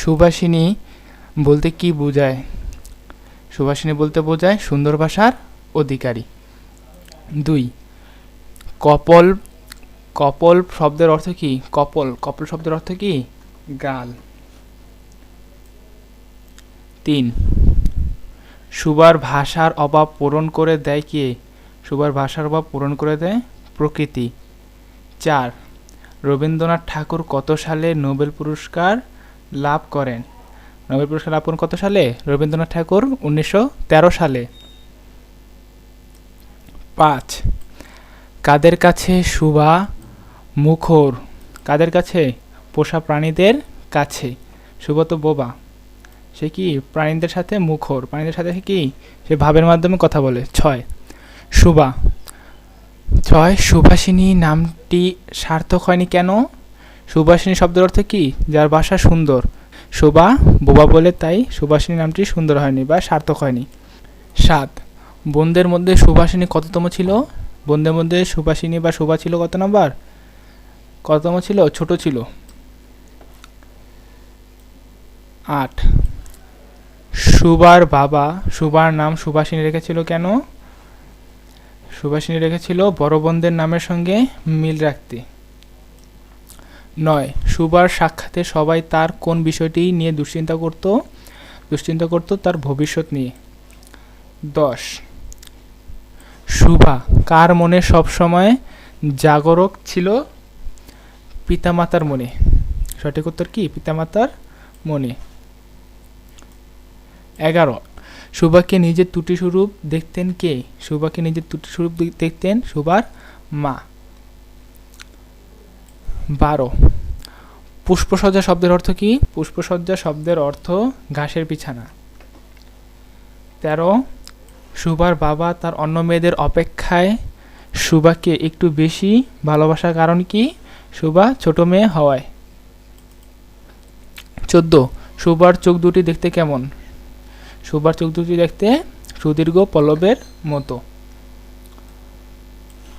সুবাসিনী বলতে কি বোঝায়? সুবাসিনী বলতে বোঝায় সুন্দর ভাষার অধিকারী। দুই, কপল কপল শব্দের অর্থ কি? কপল কপল শব্দের অর্থ কি? গাল। তিন, সুবার ভাষার অভাব পূরণ করে দেয় কে? সুবার ভাষার অভাব পূরণ করে দেয় প্রকৃতি। চার, রবীন্দ্রনাথ ঠাকুর কত সালে নোবেল পুরস্কার লাভ করেন। নোবেল পুরস্কার লাভ করেন কত সালে? রবীন্দ্রনাথ ঠাকুর উনিশশো তেরো সালে। পাঁচ, কাদের কাছে সুবা মুখর? কাদের কাছে? পোষা প্রাণীদের কাছে। শুভ তো বোবা। সে কি প্রাণীদের সাথে মুখর? প্রাণীদের সাথে কি? সে ভাবের মাধ্যমে কথা বলে। ছয়, সুবা। ছয়, সুভাষিনী নামটি সার্থক হয়নি কেন? সুভাষিনী শব্দের অর্থ কি? যার ভাষা সুন্দর। শোভা, বোবা বলে তাই সুভাষিনী নামটি সুন্দর হয়নি বা সার্থক হয়নি। সাত, বোনদের মধ্যে সুভাষিনী কততম ছিল? বোনদের মধ্যে সুভাষিনী বা শোভা ছিল কত নাম্বার? কততম ছিল? ছোট ছিল। আট, সুবার বাবা, সুবার নাম সুভাষিনী রেখেছিল কেন? সুভাষিনী রেখেছিল বড় বোনদের নামের সঙ্গে মিল রাখতে। নয়। সুবার সাক্ষাতে সবাই তার কোন বিষয়টি নিয়ে দুশ্চিন্তা করত? দুশ্চিন্তা করত তার ভবিষ্যৎ নিয়ে। দশ। সুভা কার মনে সবসময় জাগরক ছিল? পিতামাতার মনে। সঠিক উত্তর কি? পিতামাতার মনে। এগারো। সুভাকে নিজের ত্রুটি স্বরূপ দেখতেন কে? সুভাকে নিজের ত্রুটি স্বরূপ দেখতেন সুভার মা। বারো। পুষ্পসজ্জা শব্দের অর্থ কি? পুষ্পসজ্জা শব্দের অর্থ ঘাসের বিছানা। তেরো সুভার বাবা তার অন্য মেয়েদের অপেক্ষায় সুভাকে একটু বেশি ভালোবাসার কারণ কি? সুভা ছোট মেয়ে হওয়ায়। চোদ্দ সুভার চোখ দুটি দেখতে কেমন? সুভার চোখ দুটি দেখতে সুদীর্ঘ পল্লবের মতো।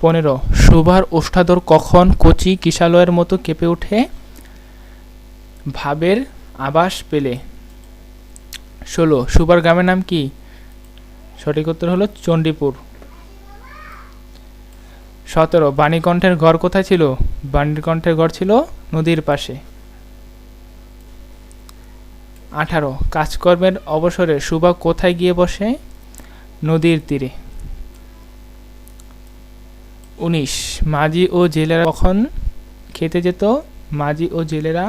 পনেরো। সুভার ওষ্ঠাধর কখন কচি কিশালয়ের মতো কেঁপে ওঠে? ভাবের আভাস পেলে। ষোলো, সুভার গ্রামের নাম কি? সঠিক উত্তর হলো চণ্ডীপুর। সতেরো, বাণীকণ্ঠের ঘর কোথায় ছিল? বাণীকণ্ঠের ঘর ছিল নদীর পাশে। আঠারো, কাজকর্মের অবসরে সুভা কোথায় গিয়ে বসে? নদীর তীরে। উনিশ। মাঝি ও জেলেরা কখন খেতে যেত? মাঝি ও জেলেরা